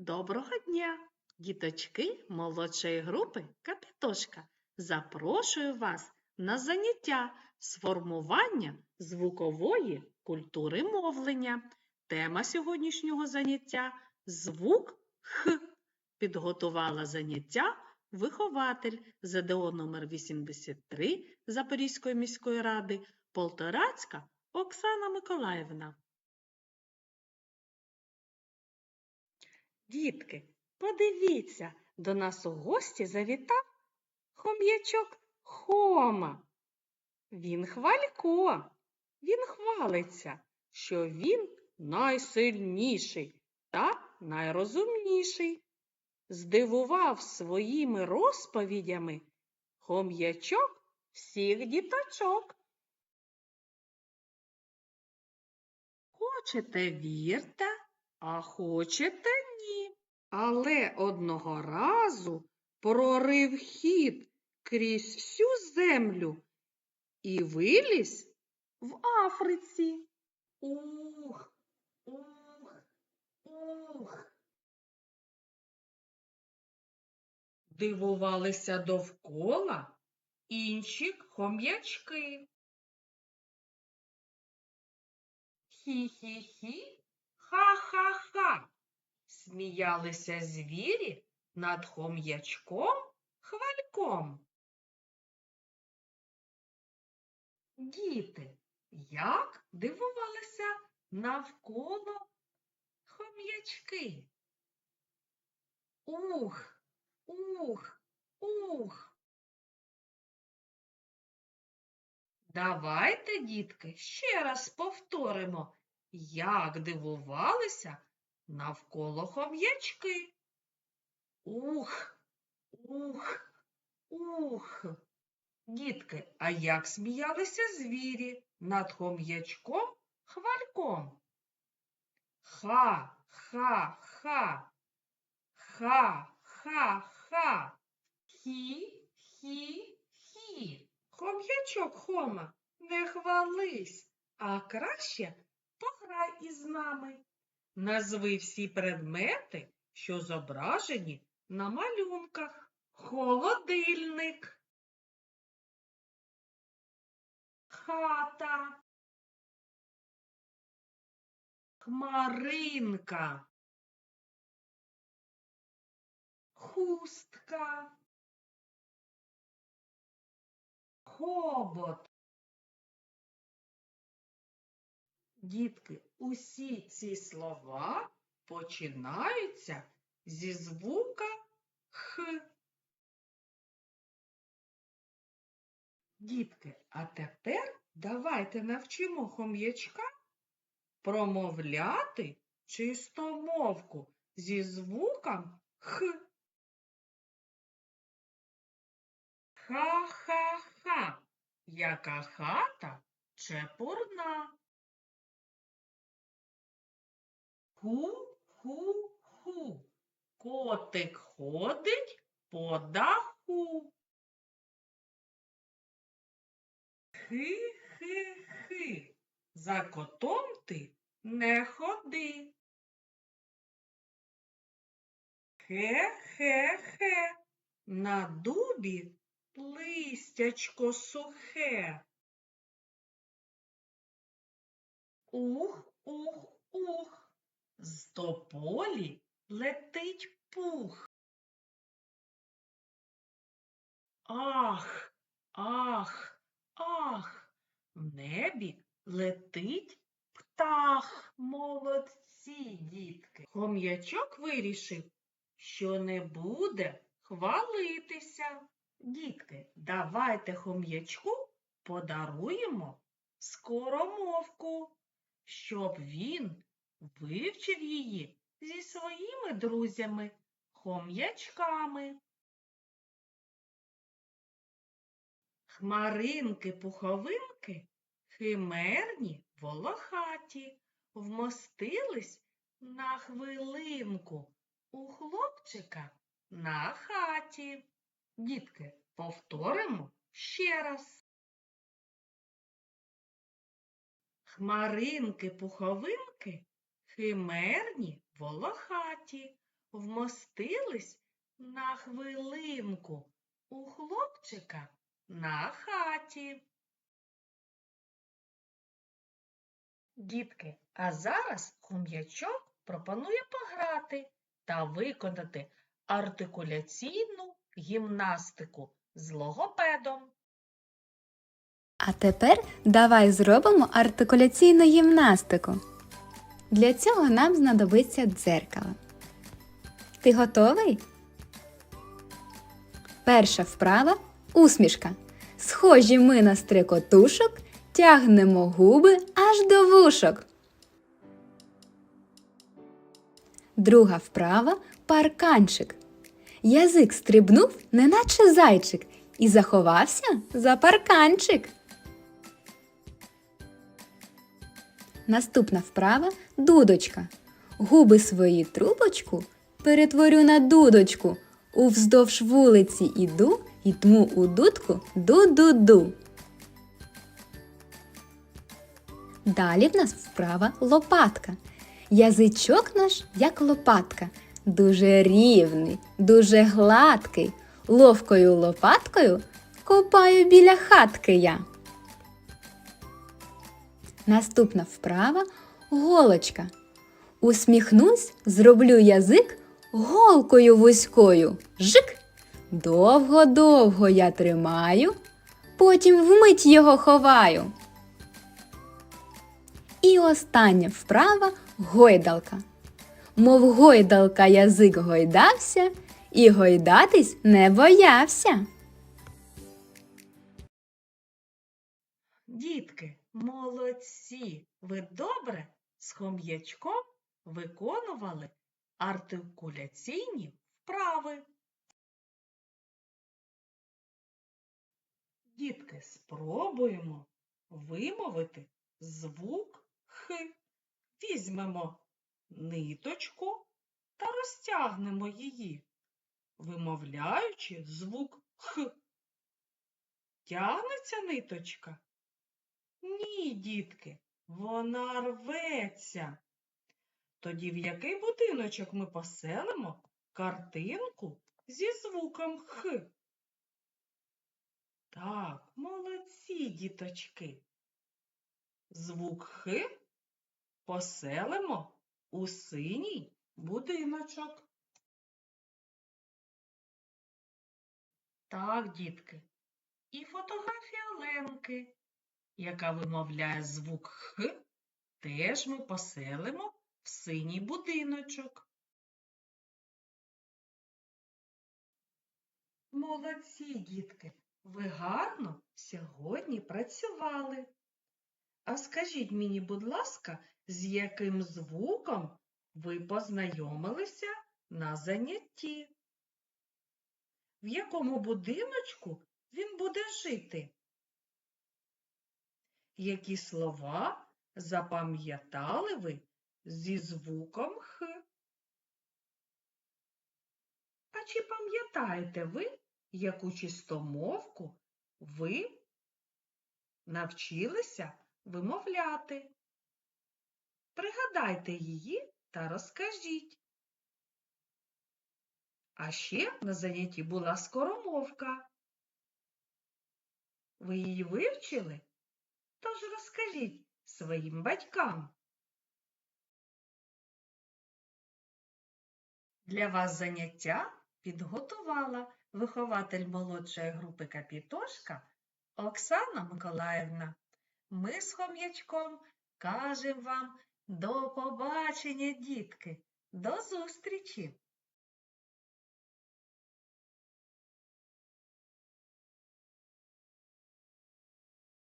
Доброго дня, діточки молодшої групи Капітошка. Запрошую вас на заняття з формування звукової культури мовлення. Тема сьогоднішнього заняття звук Х. Підготувала заняття вихователь ЗДО номер 83 Запорізької міської ради Полторацька Оксана Миколаївна. Дітки, подивіться, до нас у гості завітав хом'ячок Хома. Він хвалько, він хвалиться, що він найсильніший та найрозумніший. Здивував своїми розповідями хом'ячок всіх діточок. Хочете вірте, а хочете. Але одного разу прорив хід крізь всю землю і виліз в Африці. Ух, ух, ух. Дивувалися довкола інші хом'ячки. Хі-хі-хі. Сміялися звірі над хом'ячком хвальком. Діти, як дивувалися навколо хом'ячки? Ух, ух, ух. Давайте, дітки, ще раз повторимо, як дивувалися навколо хом'ячки. Ух, ух, ух. Дітки, а як сміялися звірі над хом'ячком хвальком? Ха, ха, ха, ха, ха, ха. Хі, хі, хі. Хом'ячок Хома, не хвались, а краще пограй із нами. Назви всі предмети, що зображені на малюнках. Холодильник, хата, хмаринка, хустка, хобот. Дітки, усі ці слова починаються зі звука Х. Дітки, а тепер давайте навчимо хом'ячка промовляти чистомовку зі звуком Х. Ха-ха-ха, яка хата чепурна. Ху-ху-ху. Котик ходить по даху. Хи-хи-хи. За котом ти не ходи. Хе-хе-хе. На дубі листячко сухе. Ух, ух, ух. З тополі летить пух. Ах, ах, ах, в небі летить птах. Молодці, дітки. Хом'ячок вирішив, що не буде хвалитися. Дітки, давайте хом'ячку подаруємо скоромовку, щоб він вивчив її зі своїми друзями, хом'ячками. Хмаринки-пуховинки, химерні, волохаті, вмостились на хвилинку у хлопчика на хаті. Дітки, повторимо ще раз. Хмаринки-пуховинки, химерні, волохаті, вмостились на хвилинку у хлопчика на хаті. Дітки, а зараз хом'ячок пропонує пограти та виконати артикуляційну гімнастику з логопедом. А тепер давай зробимо артикуляційну гімнастику. Для цього нам знадобиться дзеркало. Ти готовий? Перша вправа усмішка. Схожі ми на стрикотушок, тягнемо губи аж до вушок. Друга вправа парканчик. Язик стрибнув, неначе зайчик, і заховався за парканчик. Наступна вправа дудочка. Губи свої трубочку перетворю на дудочку. Увздовж вулиці іду і тму у дудку ду-ду-ду. Далі в нас вправа лопатка. Язичок наш, як лопатка, дуже рівний, дуже гладкий. Ловкою лопаткою копаю біля хатки я. Наступна вправа голочка. Усміхнусь, зроблю язик голкою вузькою. Жик! Довго-довго я тримаю, потім вмить його ховаю. І остання вправа гойдалка. Мов гойдалка язик гойдався і гойдатись не боявся. Дітки, молодці! Ви добре з хом'ячком виконували артикуляційні вправи. Дітки, спробуємо вимовити звук Х. Візьмемо ниточку та розтягнемо її, вимовляючи звук Х. Тягнеться ниточка? Ні, дітки, вона рветься. Тоді в який будиночок ми поселимо картинку зі звуком Х? Так, молодці, діточки. Звук Х поселимо у синій будиночок. Так, дітки. І фотографія Ленки, яка вимовляє звук Х, теж ми поселимо в синій будиночок. Молодці, дітки, ви гарно сьогодні працювали. А скажіть мені, будь ласка, з яким звуком ви познайомилися на занятті? В якому будиночку він буде жити? Які слова запам'ятали ви зі звуком Х? А чи пам'ятаєте ви, яку чистомовку ви навчилися вимовляти? Пригадайте її та розкажіть. А ще на занятті була скоромовка. Ви її вивчили? Тож розкажіть своїм батькам. Для вас заняття підготувала вихователь молодшої групи Капітошка Оксана Миколаївна. Ми з хом'ячком кажемо вам до побачення, дітки, до зустрічі!